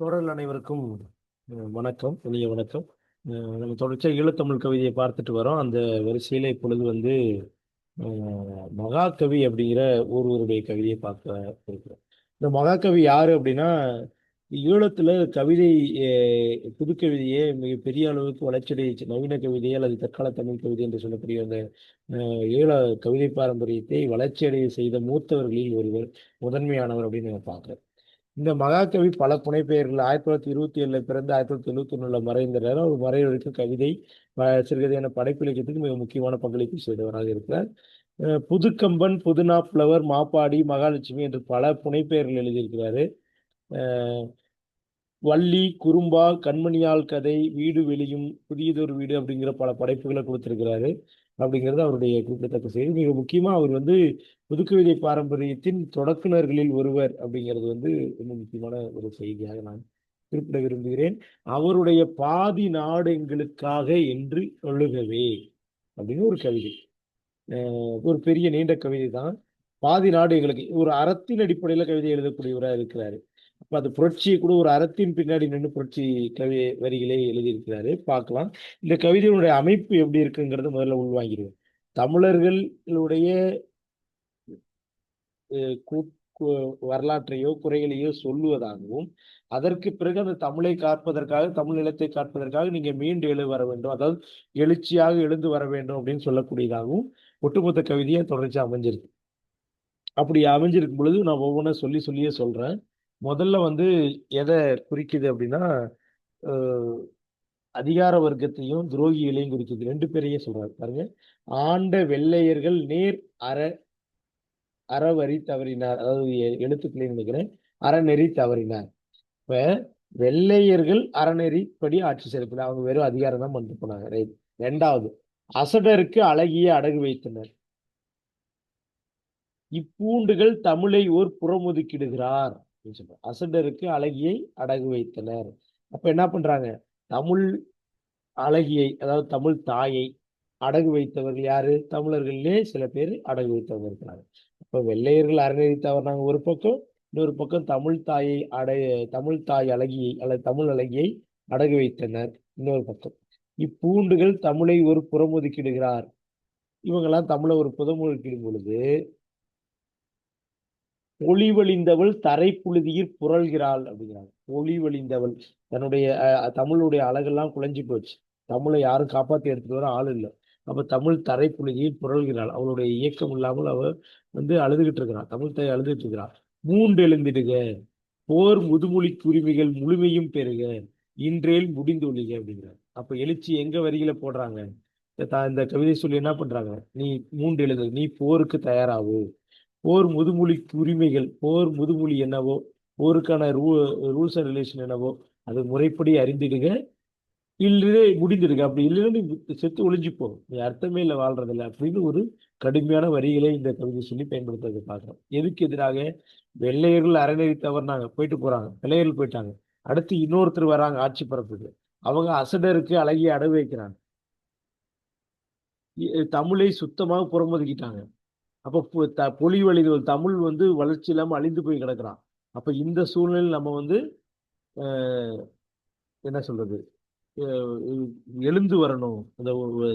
தோழர்கள் அனைவருக்கும் வணக்கம் இனிய வணக்கம். நம்ம தொடர்ச்சியாக ஈழத்தமிழ் கவிதையை பார்த்துட்டு வரோம். அந்த வரிசையில் இப்பொழுது வந்து மகாகவி அப்படிங்கிற ஒருவருடைய கவிதையை பார்க்க இருக்கிறோம். இந்த மகாகவி யாரு அப்படின்னா ஈழத்தில் கவிதை புதுக்கவிதையே மிக பெரிய அளவுக்கு வளர்ச்சியடைச்சு நவீன கவிதை அல்லது தற்கால தமிழ் கவிதை என்று சொல்லக்கூடிய அந்த ஈழ கவிதை பாரம்பரியத்தை வளர்ச்சியடைய செய்த மூத்தவர்களில் ஒருவர் முதன்மையானவர் அப்படின்னு நம்ம பார்க்குறோம். இந்த மகாகவி பல புனைப்பெயர்கள் ஆயிரத்தி தொள்ளாயிரத்தி இருபத்தி ஏழுல பிறந்து ஆயிரத்தி தொள்ளாயிரத்தி எழுபத்தி ஒண்ணுல மறைந்தார் அவர் மறைவதற்கு கவிதை ப- சிறுகதையான படைப்பிலக்கியத்துக்கு மிக முக்கியமான பங்களிப்பு செய்தவராக இருக்கிறார். புதுக்கம்பன் புதுனா புலவர் மாப்பாடி மகாலட்சுமி என்று பல புனைப்பெயர்கள் எழுதியிருக்கிறாரு. வள்ளி குறும்பா கண்மணியால் கதை வீடு வெளியும் புதியதொரு வீடு அப்படிங்கிற பல படைப்புகளை கொடுத்திருக்கிறாரு. அப்படிங்கிறது அவருடைய குறிப்பிடத்தக்க செய்தி. மிக முக்கியமாக அவர் வந்து புதுக்கவிதை பாரம்பரியத்தின் தொடக்குனர்களில் ஒருவர் அப்படிங்கிறது வந்து ரொம்ப முக்கியமான ஒரு செய்தியாக நான் குறிப்பிட விரும்புகிறேன். அவருடைய பாதி நாடு எங்களுக்காக என்று சொல்லுகவே அப்படின்னு ஒரு கவிதை. ஒரு பெரிய நீண்ட கவிதை தான் பாதி நாடு எங்களுக்கு ஒரு அறத்தின் அடிப்படையில் கவிதை எழுதக்கூடியவராக இருக்கிறாரு. அப்ப அது புரட்சியை கூட ஒரு அறத்தின் பின்னாடி நின்று புரட்சி கவி வரிகளே எழுதியிருக்கிறாரு. பார்க்கலாம். இந்த கவிதையினுடைய அமைப்பு எப்படி இருக்குங்கிறத முதல்ல உள்வாங்கிடுவோம். தமிழர்களுடைய வரலாற்றையோ குறைகளையோ சொல்லுவதாகவும் அதற்கு பிறகு அந்த தமிழை காப்பதற்காக தமிழ் நிலத்தை காப்பதற்காக நீங்க மீண்டு எழு வர வேண்டும். அதாவது எழுச்சியாக எழுந்து வர வேண்டும் அப்படின்னு சொல்லக்கூடியதாகவும் ஒட்டுமொத்த கவிதையை தொடர்ச்சி அமைஞ்சிருக்கு. அப்படி அமைஞ்சிருக்கும் பொழுது நான் ஒவ்வொன்றும் சொல்லி சொல்லியே சொல்றேன். முதல்ல வந்து எதை குறிக்குது அப்படின்னா அதிகார வர்க்கத்தையும் துரோகிகளையும் குறிக்குது. ரெண்டு பேரையும் சொல்றாரு. பாருங்க. ஆண்ட வெள்ளையர்கள் நேர் அற அறவரி தவறினார். அதாவது எழுத்துக்களையும் எழுத்துக்களை நினைக்கிறேன் அறநெறி தவறினார். இப்ப வெள்ளையர்கள் அறநெறிப்படி ஆட்சி செலுத்தினார் அவங்க வெறும் அதிகாரம் தான் பண்ணிட்டு போனாங்க. ரைட். ரெண்டாவது அசடருக்கு அழகிய அடகு வைத்தனர். இப்பூண்டுகள் தமிழை ஓர் புறமுதுக்கிடுகிறார். அசடருக்கு அழகியை அடகு வைத்தனர். அப்ப என்ன பண்றாங்க? தமிழ் அழகியை அதாவது தமிழ் தாயை அடகு வைத்தவர்கள் யாரு? தமிழர்களிலே சில பேர் அடகு வைத்தவங்க இருக்கிறாங்க. இப்ப வெள்ளையர்கள் அறநெறி தவறினாங்க ஒரு பக்கம் இன்னொரு பக்கம் தமிழ் தாயை அட தமிழ் தாய் அழகியை அல்லது தமிழ் அழகியை அடகு வைத்தனர். இன்னொரு பக்கம். இப்பூண்டுகள் தமிழை ஒரு புறமுதுக்கிடுகிறார். இவங்கெல்லாம் தமிழை ஒரு புறமுதுக்கிடும் பொழுது ஒளிவழிந்தவள் தரை புழுதியில் புரள்கிறாள் அப்படிங்கிறாங்க. ஒளிவழிந்தவள். தன்னுடைய தமிழுடைய அழகெல்லாம் குலைஞ்சு போச்சு. தமிழை யாரும் காப்பாற்றி எடுத்துட்டு வர ஆள் இல்லை. அப்ப தமிழ் தரைப்புழுதியில் புரள்கிறாள். அவளுடைய இயக்கம் இல்லாமல் அவள் வந்து அழுதுகிட்டு இருக்கிறாள். தமிழ் தாய் அழுதுகிட்டு இருக்கிறாள். மூன்று எழுந்திடுக போர் முதுமொழி உரிமைகள் முழுமையும் பெறுக இன்றேல் முடிந்து ஒழிக அப்படிங்கிறார். அப்போ எழுச்சி எங்க வரிகளை போடுறாங்க? இந்த இந்த கவிதை சொல்லி என்ன பண்றாங்க? நீ மூன்று எழுது நீ போருக்கு தயாராகும் போர் முதுமொழி உரிமைகள் போர் முதுமொழி என்னவோ போருக்கான ரூ ரூல்ஸ் அண்ட் ரிலேஷன் என்னவோ அது முறைப்படி அறிந்துடுங்க. இல்லை முடிந்துடுங்க. அப்படி இல்லைன்னு செத்து ஒளிஞ்சுப்போ அர்த்தமே இல்லை வாழ்றதில்ல அப்படின்னு ஒரு கடுமையான வரிகளை இந்த கவிதை சொல்லி பயன்படுத்துறதை பார்க்குறோம். எதுக்கு எதிராக? வெள்ளையர்கள் அறநெறி தவறுனாங்க போயிட்டு போகிறாங்க வெள்ளையர்கள் போயிட்டாங்க. அடுத்து இன்னொருத்தர் வராங்க ஆட்சி பரப்புக்கு அவங்க அசடருக்கு அழகிய அடவு வைக்கிறாங்க. தமிழை சுத்தமாக புறம்பதுக்கிட்டாங்க அப்போ த பொலி வழிகள் தமிழ் வந்து வளர்ச்சி இல்லாமல் அழிந்து போய் கிடக்கிறான். அப்போ இந்த சூழ்நிலையில் நம்ம வந்து என்ன சொல்றது எழுந்து வரணும். அந்த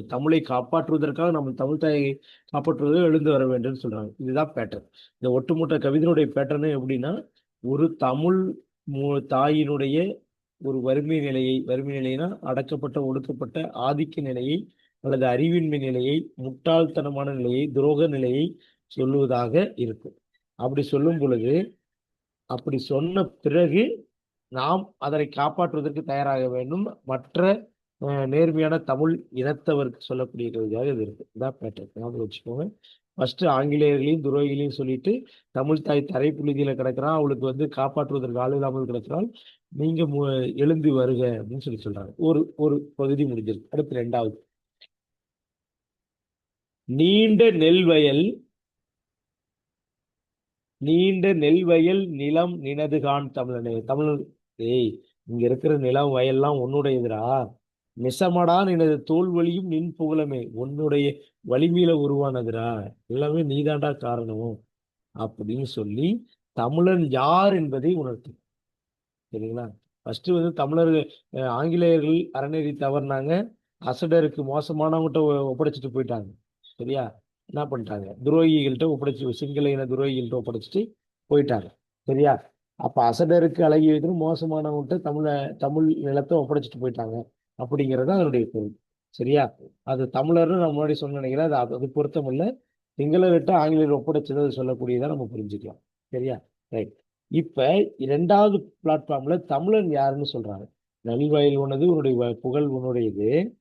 தமிழை காப்பாற்றுவதற்காக நம்ம தமிழ் தாயை காப்பாற்றுவதை எழுந்து வர வேண்டும் சொல்றாங்க. இதுதான் பேட்டர்ன் இந்த ஒட்டுமொத்த கவிதனுடைய பேட்டர்னு எப்படின்னா ஒரு தமிழ் மு- தாயினுடைய ஒரு வறுமை நிலையை வறுமை நிலைனா அடக்கப்பட்ட ஒடுக்கப்பட்ட ஆதிக்க நிலையை அல்லது அறிவின்மை நிலையை முட்டாள்தனமான நிலையை துரோக நிலையை சொல்லுவதாக இருக்கும். அப்படி சொல்லும் பொழுது அப்படி சொன்ன பிறகு நாம் அதனை காப்பாற்றுவதற்கு தயாராக வேண்டும். மற்ற நேர்மையான தமிழ் இனத்தவருக்கு சொல்லக்கூடிய கவிதையாக இது இருக்கு. இதான் பேட்டர் ஞாபகம் வச்சுக்கோங்க. ஃபர்ஸ்ட் ஆங்கிலேயர்களையும் துரோகிகளையும் சொல்லிட்டு தமிழ் தாய் தரைப்புழுதியில கிடக்குறான் அவளுக்கு வந்து காப்பாற்றுவதற்கு ஆள் இல்லாமல் கிடக்கிறாள். நீங்க மு- எழுந்து வருக அப்படின்னு சொல்லி சொல்றாங்க. ஒரு ஒரு பகுதி முடிஞ்சிருக்கு. அடுத்து ரெண்டாவது. நீண்ட நெல் வயல் நீண்ட நெல் வயல் நிலம் நினதுகான் தமிழனே. தமிழ் ஏய் இங்க இருக்கிற நிலம் வயல்லாம் உன்னுடையதுடா. நெசமடா நினது தோல் வலியும் நின் புகழமே. உன்னுடைய வலிமையில உருவானதுடா. எல்லாமே நீதாண்டா காரணம். அப்படின்னு சொல்லி தமிழன் யார் என்பதை உணர்த்து. சரிங்களா? ஃபர்ஸ்ட் வந்து தமிழர்கள் ஆங்கிலேயர்கள் அறநெறி தவறுனாங்க. அசடருக்கு மோசமானவங்ககிட்ட ஒ- ஒப்படைச்சிட்டு போயிட்டாங்க. சரியா? என்ன பண்ணிட்டாங்க? துரோகிகள்கிட்ட ஒப்படைச்சு சிங்கள இன துரோகிகள்கிட்ட ஒப்படைச்சிட்டு போயிட்டாங்க. சரியா? அப்போ அசடருக்கு அழகி வைக்கணும் மோசமானவங்கள்ட்ட தமிழ தமிழ் நிலத்தை ஒப்படைச்சிட்டு போயிட்டாங்க அப்படிங்கிறது தான் அதனுடைய பொருள். சரியா? அது தமிழர்னு நான் முன்னாடி சொன்ன நினைக்கிறேன். அது அது- பொருத்தம் இல்லை. சிங்களர்கிட்ட ஆங்கிலேயர் ஒப்படைச்சது அது சொல்லக்கூடியதை நம்ம புரிஞ்சுக்கலாம். சரியா? ரைட் இப்போ இரண்டாவது பிளாட்ஃபார்மில் தமிழன் யாருன்னு சொல்கிறாங்க நல்வாயில் உனது உன்னுடைய வ- புகழ் உன்னுடையது.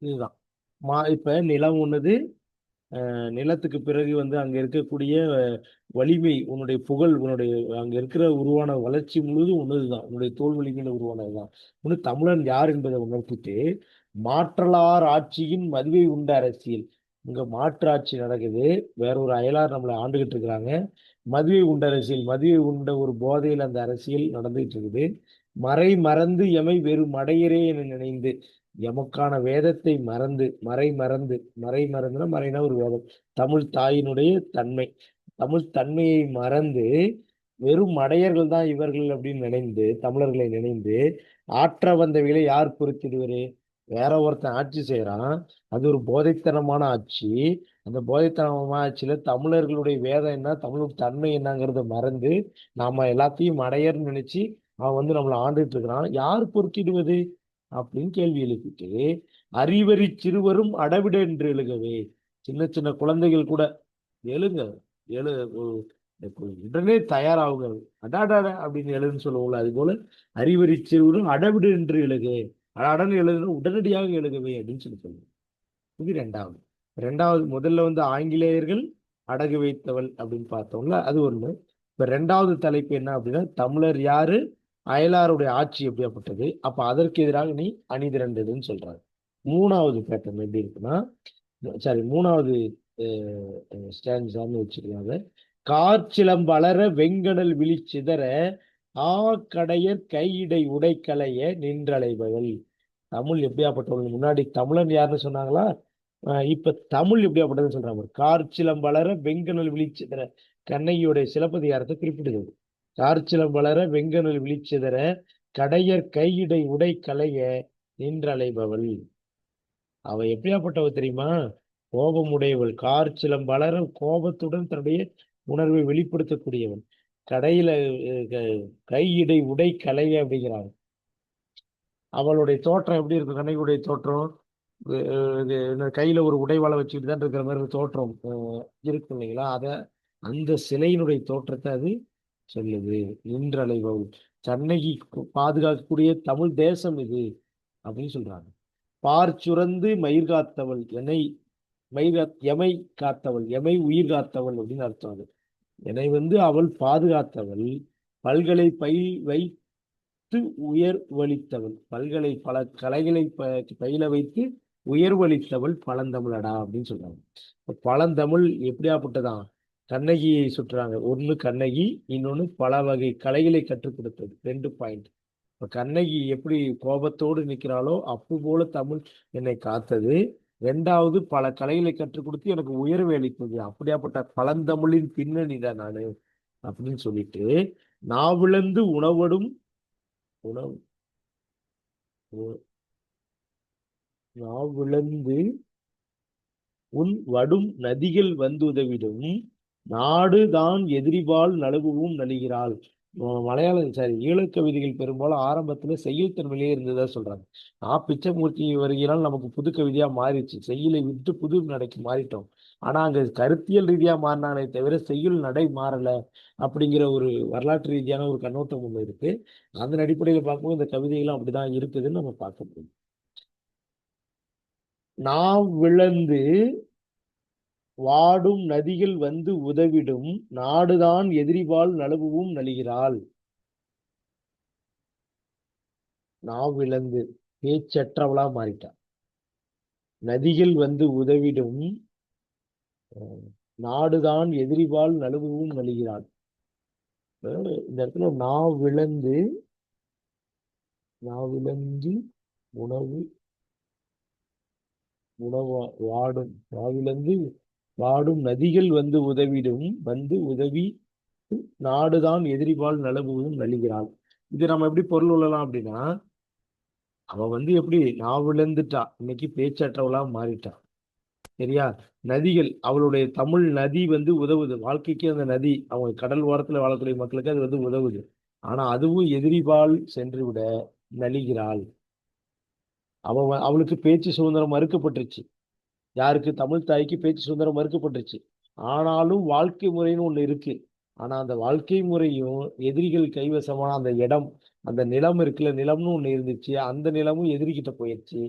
இதுதான் மா இப்ப நிலம் உன்னது நிலத்துக்கு பிறகு வந்து அங்கே இருக்கக்கூடிய வலிமை உன்னுடைய புகழ் உன்னுடைய அங்கே இருக்கிற உருவான வளர்ச்சி முழுவதும் உன்னதுதான். உன்னுடைய தோல் வலிமையில உருவானதுதான். உன்னு தமிழன் யார் என்பதை உணர்த்திட்டு மாற்றலார் ஆட்சியின் மதுவை உண்ட அரசியல். இங்க மாற்று ஆட்சி நடக்குது. வேற ஒரு அயலார் நம்மளை ஆண்டுகிட்டு இருக்கிறாங்க. மதுவை உண்ட அரசியல். மதுவை உண்ட ஒரு போதையில் அந்த அரசியல் நடந்துகிட்டு இருக்குது. மறை மறந்து எமை வெறும் மடையரே என நினைந்து எமக்கான வேதத்தை மறந்து மறை மறந்து மறை மறந்துனா மறைனா ஒரு வேதம். தமிழ் தாயினுடைய தன்மை. தமிழ் தன்மையை மறந்து வெறும் மடையர்கள் தான் இவர்கள் அப்படின்னு நினைந்து தமிழர்களை நினைந்து ஆற்ற வந்தவைகளை யார் பொறுத்திடுவாரு வேற ஒருத்தன் ஆட்சி செய்யறான் அது ஒரு போதைத்தனமான ஆட்சி. அந்த போதைத்தனமான ஆட்சியில தமிழர்களுடைய வேதம் என்ன தமிழோட தன்மை என்னங்கிறத மறந்து நாம எல்லாத்தையும் மடையர்னு நினைச்சு அவன் வந்து நம்மளை ஆண்டுட்டு இருக்கிறான். யார் பொறுக்கிடுவது? அப்படின்னு கேள்வி எழுப்பிட்டு அறிவறி சிறுவரும் அடவிட என்று எழுகவே. சின்ன சின்ன குழந்தைகள் கூட எழுங்க எழு உடனே தயாராகுங்க. அடாடாடா அப்படின்னு எழுதுன்னு சொல்லுவோம்ல அது போல அறிவறி சிறுவரும் அடவிடு என்று எழுகு. அடன் எழுதுன உடனடியாக எழுகவே அப்படின்னு சொல்லி சொல்லுவோம். இது ரெண்டாவது. ரெண்டாவது முதல்ல வந்து ஆங்கிலேயர்கள் அடகு வைத்தவள் அப்படின்னு பார்த்தோம்ல அது ஒண்ணு. இப்ப ரெண்டாவது தலைப்பு என்ன அப்படின்னா தமிழர் யாரு? அயலாருடைய ஆட்சி எப்படியாப்பட்டது? அப்ப அதற்கு எதிராக நீ அணி திரண்டதுன்னு சொல்றாங்க மூணாவது பேட்டர்ன் எப்படி இருக்குன்னா சாரி மூணாவது ஸ்டான்ஸான்னு வச்சிருக்காங்க. கார்ச்சிலம்பலர வெங்கடல் விழி சிதற ஆ கடையர் கையிடை உடைக்கலைய நின்றலைபவள். தமிழ் எப்படியாப்பட்டவள்? முன்னாடி தமிழன் யாருன்னு சொன்னாங்களா? இப்ப தமிழ் எப்படியாப்பட்டதுன்னு சொல்றாங்க கார்ச்சிலம்பலர வெங்கடல் விழி சிதற கண்ணகியுடைய சிலப்பதிகாரத்தை குறிப்பிடுகிறது. கார்ச்சிலம்பலர வளர விழி சிதற கடையர் கையிடை உடை கலைய நின்றலைபவள். அவ எப்படியாப்பட்டவ தெரியுமா? கோபமுடையவள் கார்ச்சிலம் வளர கோபத்துடன் தன்னுடைய உணர்வை வெளிப்படுத்தக்கூடியவன் கடையில கையிடை உடை கலைய அப்படிங்கிறாங்க அவளுடைய தோற்றம் எப்படி இருக்கும்? கண்ணகியுடைய தோற்றம்? இது கையில ஒரு உடைவாளை வச்சுக்கிட்டு தான் இருக்கிற மாதிரி ஒரு தோற்றம் இருக்கு இல்லைங்களா? அத அந்த சிலையினுடைய தோற்றத்தை அது சொல்லுது. நின்றலைவோ சென்னைக்கு பாதுகாக்கக்கூடிய தமிழ் தேசம் இது அப்படின்னு சொல்றாங்க. பார் சுரந்து மயிர் காத்தவள் எனை மயிர் எமை காத்தவள் எமை உயிர் காத்தவள் அப்படின்னு அர்த்தம் அது. என்னை வந்து அவள் பாதுகாத்தவள் பல்கலை பயில் வைத்து உயர்வளித்தவள் பல்கலை பல கலைகளை ப- பயில வைத்து உயர்வளித்தவள் பழந்தமிழடா அப்படின்னு சொல்றாங்க. பழந்தமிழ் எப்படியாப்பட்டதான் கண்ணகியை சுற்றுறாங்க. ஒன்று கண்ணகி இன்னொன்னு பல வகை கலைகளை கற்றுக் கொடுத்தது. ரெண்டு பாயிண்ட் இப்போ கண்ணகி எப்படி கோபத்தோடு நிற்கிறாளோ அப்பு போல தமிழ் என்னை காத்தது. ரெண்டாவது பல கலைகளை கற்றுக் கொடுத்து எனக்கு உயர்வு அளித்தது. அப்படியாப்பட்ட பழந்தமிழின் பின்னணி தான் நான் அப்படின்னு சொல்லிட்டு நாவிழந்து உணவடும் உணவு நாவிழந்து உன் வடும் நதிகள் வந்து உதவிடும். நாடு தான் எதிரிபால் நழுவவும் நலிகிறாள் மலையாளம் சாரி. ஈழக்கவிதைகள் பெரும்பாலும் ஆரம்பத்துல செய்யுள் தன்மையிலே இருந்ததா சொல்றாங்க. ஆ பிச்சைமூர்த்தி வருகிறால் நமக்கு புது கவிதையா மாறிடுச்சு. செய்யுளை விட்டு புது நடைக்கு மாறிட்டோம். ஆனா அங்க கருத்தியல் ரீதியா மாறினானே தவிர செய்யுள் நடை மாறல அப்படிங்கிற ஒரு வரலாற்று ரீதியான ஒரு கண்ணோட்டம் ஒண்ணு இருக்கு. அதன் அடிப்படையில பார்க்கும்போது இந்த கவிதைகளும் அப்படிதான் இருக்குதுன்னு நம்ம பார்க்க முடியும். நாம் விளந்து வாடும் நதிகள் வந்து உதவிடும் நாடுதான் எதிரிபால் நழுவவும் நலிகிறாள் நாவிழந்து பேச்சற்றவளா மாறிட்டா. நதிகள் வந்து உதவிடும் நாடுதான் எதிரிவாள் நழுவும் நலிகிறாள் இந்த இடத்துல நான் விளந்து நான் உணவு உணவா வாடும். நாவிலந்து வாடும் நதிகள் வந்து உதவிடும் வந்து உதவி நாடுதான் எதிரிபால் நலபுவதும் நலிகிறாள். இது நம்ம எப்படி பொருள் உள்ளலாம் அப்படின்னா அவ வந்து எப்படி நான் விழுந்துட்டா இன்னைக்கு பேச்சற்றவளா மாறிட்டா. சரியா? நதிகள் அவளுடைய தமிழ் நதி வந்து உதவுது. வாழ்க்கைக்கு அந்த நதி அவங்க கடல் ஓரத்துல வாழக்கூடிய மக்களுக்கு அது வந்து உதவுது. ஆனா அதுவும் எதிரிபால் சென்று விட நலிகிறாள். அவ அவளுக்கு பேச்சு சுதந்திரம் மறுக்கப்பட்டுருச்சு. யாருக்கு? தமிழ் தாய்க்கு பேச்சு சுதந்திரம் மறுக்கப்பட்டுருச்சு. ஆனாலும் வாழ்க்கை முறைன்னு ஒண்ணு இருக்கு. ஆனா அந்த வாழ்க்கை முறையும் எதிரிகள் கைவசமான அந்த இடம் அந்த நிலம் இருக்குல்ல நிலம்னு ஒண்ணு இருந்துச்சு. அந்த நிலமும் எதிரிகிட்ட போயிடுச்சு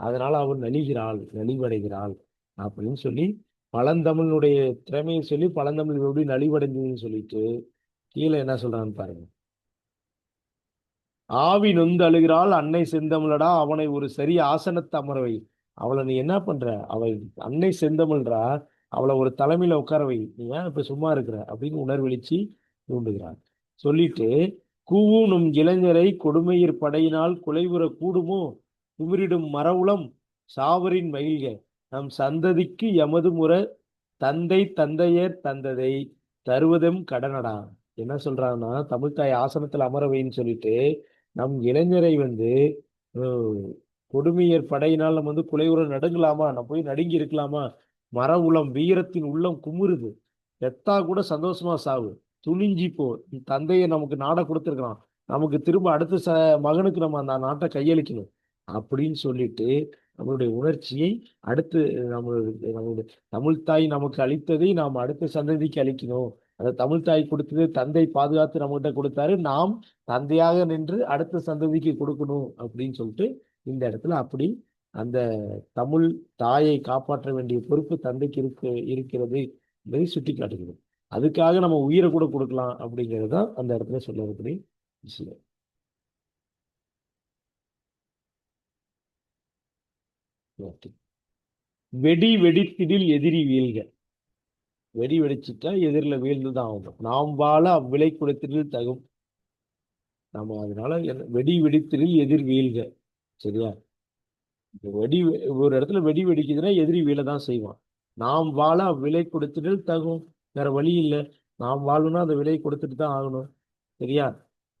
அதனால அவள் நலிகிறாள் நலிவடைகிறாள் அப்படின்னு சொல்லி பழந்தமிழனுடைய திறமையை சொல்லி பழந்தமிழ் எப்படி நலிவடைந்ததுன்னு சொல்லிட்டு கீழே என்ன சொல்றான்னு பாருங்க. ஆவி நொந்து அழுகிறாள் அன்னை செந்தமிழடா அவனை ஒரு சரி ஆசனத்தை அமரவை அவளை நீ என்ன பண்ற? அவள் அன்னை செந்தமன்றா அவளை ஒரு தலைமையில உட்கார வை. நீ ஏன் இப்ப சும்மா இருக்கிற? அப்படின்னு உணர்வெளிச்சு தூண்டுகிறார் சொல்லிட்டு கூவும் நம் இளைஞரை கொடுமையிற் படையினால் குலைவுற கூடுமோ? குமிரிடும் மரவுளம் சாவரின் மகிழ்க நம் சந்ததிக்கு எமது முறை தந்தை தந்தையர் தந்ததை தருவதும் கடனடா. என்ன சொல்றாங்கன்னா தமிழ்தாய் ஆசனத்தில் அமரவைன்னு சொல்லிட்டு நம் இளைஞரை வந்து கொடுமையர் படையினால் நம்ம வந்து குலைவுற நடுங்கலாமா? நம்ம போய் நடுங்கி இருக்கலாமா? மர உளம் வீரத்தின் உள்ளம் குமுறுது. செத்தா கூட சந்தோஷமா சாவு. துணிஞ்சி போ. தந்தையை நமக்கு நாடை கொடுத்துருக்கலாம் நமக்கு திரும்ப அடுத்த ச மகனுக்கு நம்ம அந்த நாட்டை கையளிக்கணும். அப்படின்னு சொல்லிட்டு நம்மளுடைய உணர்ச்சியை அடுத்து நம்மளுடைய நம்மளுடைய தமிழ் தாய் நமக்கு அளித்ததை நாம் அடுத்த சந்ததிக்கு அளிக்கணும். அந்த தமிழ் தாய் கொடுத்தது தந்தை பாதுகாத்து நம்மகிட்ட கொடுத்தாரு. நாம் தந்தையாக நின்று அடுத்த சந்ததிக்கு கொடுக்கணும் அப்படின்னு சொல்லிட்டு இந்த இடத்துல அப்படி அந்த தமிழ் தாயை காப்பாற்ற வேண்டிய பொறுப்பு தந்தைக்கு இருக்கு இருக்கிறது என்பதை சுட்டி காட்டுகிறது அதுக்காக நம்ம உயிரை கூட கொடுக்கலாம் அப்படிங்கிறது தான் அந்த இடத்துல சொல்ல விஷயம் ஓகே. வெடி வெடித்திடில் எதிரி வீழ்க. வெடி வெடிச்சிட்டா எதிரில் வீழ்ந்து தான் ஆகணும் நாம் வாழ அவ்விலை கொடுத்திடில் தகும். நம்ம அதனால வெடி வெடித்திடில் எதிர் வீழ்க. சரியா? வெடி வெ- ஒரு இடத்துல வெடி வெடிக்குதுன்னா எதிரி வீழ தான் செய்வான். நாம் வாழ அவ்விலை கொடுத்திடில் தகும். வேற வழி இல்லை. நாம் வாழணும்னா அந்த விலை கொடுத்துட்டு தான் ஆகணும். சரியா?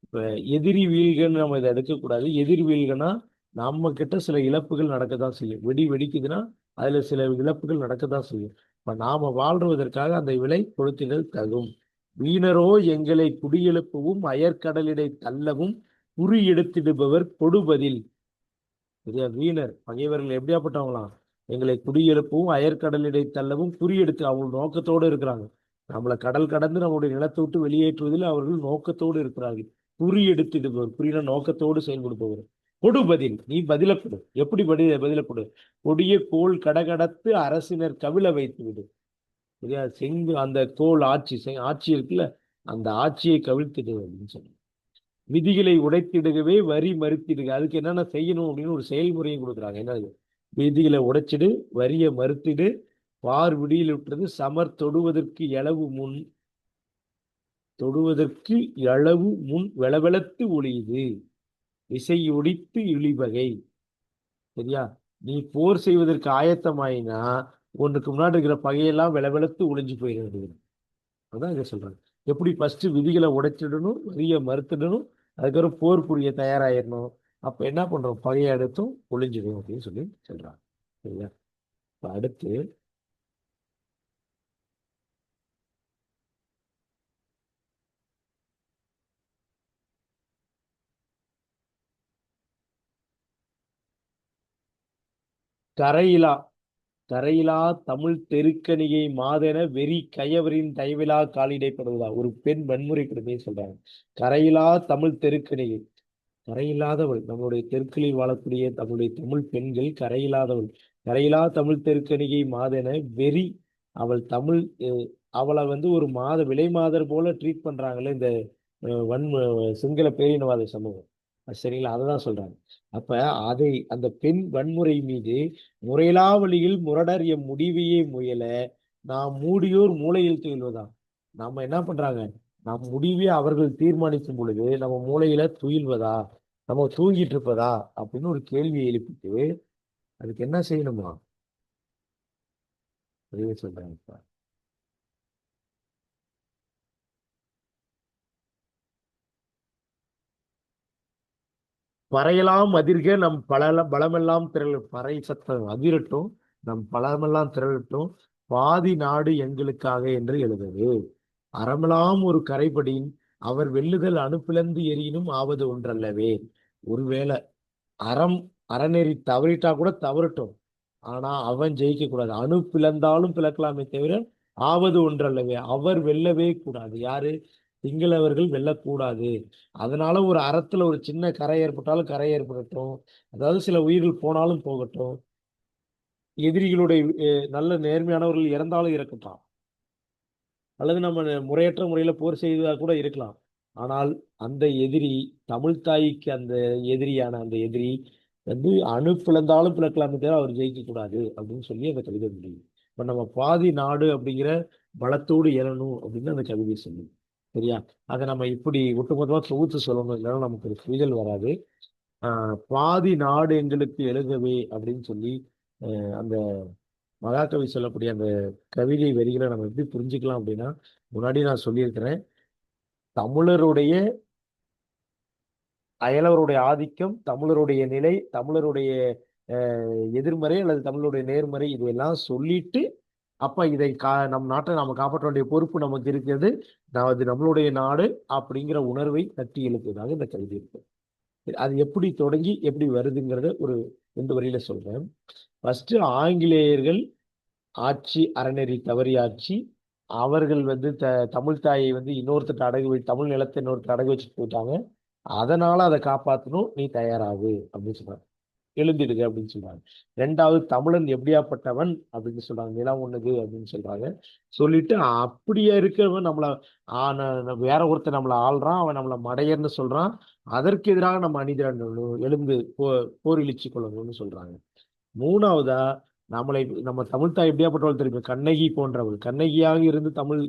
இப்ப எதிரி வீழ்கன்னு நம்ம இதை எடுக்கக்கூடாது. எதிர் வீழ்கன்னா நம்ம கிட்ட சில இழப்புகள் நடக்க தான் செய்யும். வெடி வெடிக்குதுன்னா அதுல சில இழப்புகள் நடக்க தான் செய்யும். இப்ப நாம வாழ்வதற்காக அந்த விலை கொடுத்திடல் தகும். வீணரோ எங்களை குடியெழுப்பவும் அயற்கடலிடை தள்ளவும் குறி எடுத்திடுபவர் கொடுபதில். சரியா? வீணர். பகைவர்கள் எப்படியாப்பட்டவங்களாம் எங்களை குடியெழுப்பவும் அயற்கடலிடை தள்ளவும் குறி எடுத்து அவங்க நோக்கத்தோடு இருக்கிறாங்க. நம்மளை கடல் கடந்து நம்முடைய நிலத்தை விட்டு வெளியேற்றுவதில் அவர்கள் நோக்கத்தோடு இருக்கிறார்கள். குறி எடுத்திடுபவர் குறியின நோக்கத்தோடு செயல்படுபவர். கொடு பதில் நீ பதிலப்படு. எப்படி படி பதிலப்படு? கொடிய கோல் கடகடத்து அரசினர் கவிழ வைத்து விடு. சரியா? செங்கு அந்த கோல் ஆட்சி ஆட்சி இருக்குல்ல அந்த ஆட்சியை கவிழ்த்திடு அப்படின்னு சொன்னாங்க விதிகளை உடைத்திடுகவே வரி மறுத்திடுக. அதுக்கு என்னென்ன செய்யணும் அப்படின்னு ஒரு செயல்முறையும் கொடுக்குறாங்க. என்னது? விதிகளை உடைச்சிடு வரியை மறுத்திடு பார் விடியில் விட்டுறது சமர் தொடுவதற்கு எளவு முன் தொடுவதற்கு எளவு முன் வெளவெளத்து ஒளியுது. இசையொடித்து இழிவகை சரியா? நீ போர் செய்வதற்கு ஆயத்தமாயினா உனக்கு முன்னாடி இருக்கிற பகையெல்லாம் விளவெழுத்து ஒளிஞ்சு போயிடுறது. அதான் இதை சொல்றாங்க. எப்படி ஃபஸ்ட்டு விதிகளை உடைச்சிடணும் வரிய மறுத்துடணும் அதுக்கப்புறம் போர் புரிய தயாராயிடணும். அப்போ என்ன பண்ணுறோம் பகையை எடுத்தும் ஒளிஞ்சிடும் அப்படின்னு சொல்லி சொல்கிறாங்க சரியா? இப்போ அடுத்து கரையிலா கரையிலா தமிழ் தெருக்கணிகை மாதென வெறி கயவரின் தயவிலா காலிடைப்படுவதா? ஒரு பெண் வன்முறை கொடுமையை சொல்றாங்க. கரையிலா தமிழ் தெருக்கணிகை. கரையில்லாதவள் நம்மளுடைய தெருக்களில் வாழக்கூடிய நம்முடைய தமிழ் பெண்கள் கரையில்லாதவள் கரையிலா தமிழ் தெருக்கணிகை மாதென வெறி அவள் தமிழ் அவளை வந்து ஒரு மாத விலை மாதர் போல ட்ரீட் பண்றாங்களே இந்த வன் சிங்கள பேரினவாத சமூகம். சரிங்களா? அதை தான் சொல்றாங்க. அப்ப அதை அந்த பெண் வன்முறை மீது முறையிலா வழியில் முரடர் எம் முடிவையே முயல நாம் மூடியோர் மூளையில் துயில்வதா நம்ம என்ன பண்றாங்க? நம் முடிவே அவர்கள் தீர்மானிக்கும் பொழுது நம்ம மூளையில துயில்வதா? நம்ம தூங்கிட்டு இருப்பதா அப்படின்னு ஒரு கேள்வியை எழுப்பிட்டு அதுக்கு என்ன செய்யணுமா? சொல்றாங்க. பறையெல்லாம் அதிர்க நம் பல பலமெல்லாம் திரள். பறை சத்தம் அதிரட்டும் நம் பலமெல்லாம் திரளட்டும். பாதி நாடு எங்களுக்காக என்று எழுதது அறமெல்லாம் ஒரு கரைபடியின் அவர் வெல்லுதல் அணுப்பிளந்து எரியினும் ஆவது ஒன்றல்லவே. ஒருவேளை அறம் அறநெறி தவறிட்டா கூட தவறட்டும். ஆனா அவன் ஜெயிக்க கூடாது. அணு பிளந்தாலும் பிளக்கலாமே தவிர ஆவது ஒன்றல்லவே. அவர் வெல்லவே கூடாது. யாரு? சிங்களவர்கள் வெல்லக்கூடாது. அதனால ஒரு அறத்துல ஒரு சின்ன கரை ஏற்பட்டாலும் கரை ஏற்படட்டும். அதாவது சில உயிர்கள் போனாலும் போகட்டும். எதிரிகளுடைய நல்ல நேர்மையானவர்கள் இறந்தாலும் இருக்கட்டும் அல்லது நம்ம முறையற்ற முறையில் போர் செய்ததா கூட இருக்கலாம். ஆனால் அந்த எதிரி தமிழ் தாய்க்கு அந்த எதிரியான அந்த எதிரி வந்து அணு பிளந்தாலும் பிளக்கலாமே தவிர அவர் ஜெயிக்கக்கூடாது அப்படின்னு சொல்லி அந்த கவிதை முடியும் இப்போ நம்ம பாதி நாடு அப்படிங்கிற பலத்தோடு எழணும் அப்படின்னு அந்த கவிதை சொல்லுது. சரியா? அதை நம்ம இப்படி ஒட்டுமொத்தமாக தொகுத்து சொல்லணும். இல்லைன்னா நமக்கு ஒரு புரிதல் வராது. ஆஹ் பாதி நாடு எங்களுக்கு எழுதவே அப்படின்னு சொல்லி அந்த மகாகவி சொல்லக்கூடிய அந்த கவிதை வரிகளை நம்ம எப்படி புரிஞ்சுக்கலாம் அப்படின்னா முன்னாடி நான் சொல்லியிருக்கிறேன். தமிழருடைய அயலவருடைய ஆதிக்கம் தமிழருடைய நிலை தமிழருடைய எதிர்மறை அல்லது தமிழருடைய நேர்மறை இதையெல்லாம் சொல்லிட்டு அப்ப இதை கா நம் நாட்டை நாம காப்பாற்ற வேண்டிய பொறுப்பு நமக்கு இருக்கிறது. நான் அது நம்மளுடைய நாடு அப்படிங்கிற உணர்வை தட்டி எழுப்புவதாக இந்த கவிதை இருக்கு. அது எப்படி தொடங்கி எப்படி வருதுங்கிறத ஒரு ரெண்டு வரியில சொல்றேன். ஃபர்ஸ்ட் ஆங்கிலேயர்கள் ஆட்சி அறநெறி தவறி ஆட்சி அவர்கள் வந்து த தமிழ் தாயை வந்து இன்னொருத்தட்ட அடகு தமிழ் நிலத்தை இன்னொருத்தர் அடகு வச்சுட்டு போயிட்டாங்க. அதனால அதை காப்பாற்றணும் நீ தயாராகு அப்படின்னு சொன்னாங்க எழுந்திடுங்க அப்படின்னு சொல்றாங்க. ரெண்டாவது தமிழன் எப்படியாப்பட்டவன் அப்படின்னு சொல்றாங்க. நிலம் ஒண்ணுது அப்படின்னு சொல்றாங்க. சொல்லிட்டு அப்படியே இருக்கிறவன் நம்மள ஆன வேற ஒருத்தன் நம்மளை ஆள்றான் அவன் நம்மளை மடையர்னு சொல்றான். அதற்கு எதிராக நம்ம அணிதிரன் எழுந்து போ போர் இழிச்சு கொள்ளணும்னு சொல்றாங்க. மூணாவதா நம்மளை நம்ம தமிழ் தாய் எப்படியாப்பட்டவள் தெரியும்? கண்ணகி போன்றவள். கண்ணகியாக இருந்து தமிழ்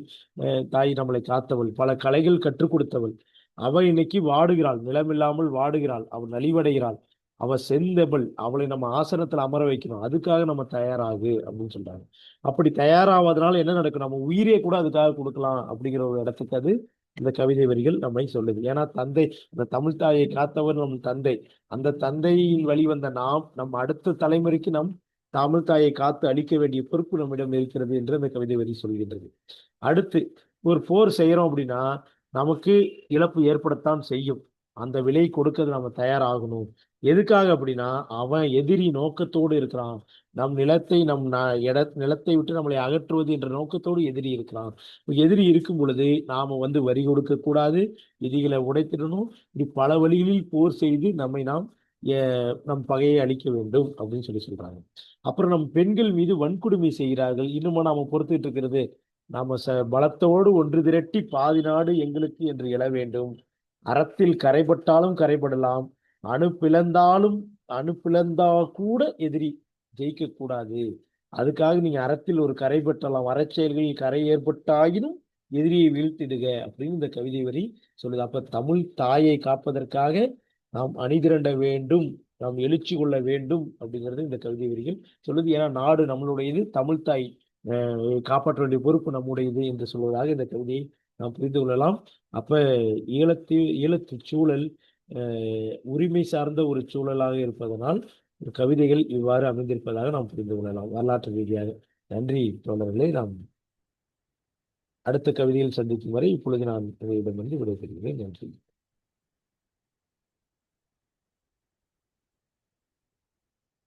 தாய் நம்மளை காத்தவள். பல கலைகள் கற்றுக் கொடுத்தவள். அவள் இன்னைக்கு வாடுகிறாள். நிலமில்லாமல் வாடுகிறாள். அவள் நலிவடைகிறாள். அவள் செல்லபிள் அவளை நம்ம ஆசனத்துல அமர வைக்கணும். அதுக்காக நம்ம தயாராகு அப்படின்னு சொல்றாங்க. அப்படி தயாராவதனால என்ன நடக்கும்? நம்ம உயிரே கூட அதுக்காக கொடுக்கலாம் அப்படிங்கிற ஒரு இடத்துக்கு அது இந்த கவிதை வரிகள் நம்மை சொல்லுது. ஏன்னா தந்தை இந்த தமிழ் தாயை காத்தவர் நம் தந்தை. அந்த தந்தையின் வழி வந்த நாம் நம் அடுத்த தலைமுறைக்கு நம் தமிழ் தாயை காத்து அளிக்க வேண்டிய பொறுப்பு நம்மிடம் இருக்கிறது என்று அந்த கவிதை வரி சொல்கின்றது. அடுத்து ஒரு போர் செய்யறோம் அப்படின்னா நமக்கு இழப்பு ஏற்படத்தான் செய்யும். அந்த விலை கொடுக்கறது நம்ம தயாராகணும். எதுக்காக அப்படின்னா அவன் எதிரி நோக்கத்தோடு இருக்கிறான். நம் நிலத்தை நம் ந- இட நிலத்தை விட்டு நம்மளை அகற்றுவது என்ற நோக்கத்தோடு எதிரி இருக்கிறான். எதிரி இருக்கும் பொழுது நாம வந்து வரி கொடுக்க கூடாது விதிகளை உடைத்திடணும். இப்படி பல வழிகளில் போர் செய்து நம்மை நாம் நம் பகையை அழிக்க வேண்டும் அப்படின்னு சொல்லி சொல்றாங்க. அப்புறம் நம் பெண்கள் மீது வன்கொடுமை செய்கிறார்கள். இன்னுமா நாம பொறுத்துட்டு இருக்கிறது? நாம ச பலத்தோடு ஒன்று திரட்டி பாதி நாடு எங்களுக்கு என்று எழ வேண்டும். அறத்தில் கரைபட்டாலும் கரைபடலாம். அணுப்பிழந்தாலும் அணுப்பிழந்தா கூட எதிரி ஜெயிக்க கூடாது அதுக்காக நீங்க அறத்தில் ஒரு கரை பெற்றலாம். அறச்செயல்களில் கரை ஏற்பட்டாயினும் எதிரியை வீழ்த்திடுக அப்படின்னு இந்த கவிதை வரி சொல்லுது. அப்ப தமிழ் தாயை காப்பதற்காக நாம் அணிதிரண்ட வேண்டும் நாம் எழுச்சி கொள்ள வேண்டும் அப்படிங்கிறது இந்த கவிதை வரிகள் சொல்லுது. ஏன்னா நாடு நம்மளுடையது தமிழ் தாய் அஹ், காப்பாற்ற வேண்டிய பொறுப்பு நம்முடையது என்று சொல்வதாக இந்த கவிதையை நாம் புரிந்து கொள்ளலாம். அப்ப ஈழத்து ஈழத்து சூழல் உரிமை சார்ந்த ஒரு சூழலாக இருப்பதனால் கவிதைகள் இவ்வாறு அமைந்திருப்பதாக நாம் புரிந்து கொள்ளலாம். வரலாற்று ரீதியாக. நன்றி தோழர்களே. நாம் அடுத்த கவிதையில் சந்திக்கும் வரை இப்பொழுது நான் உங்களிடமிருந்து விடைபெறுகிறேன். நன்றி.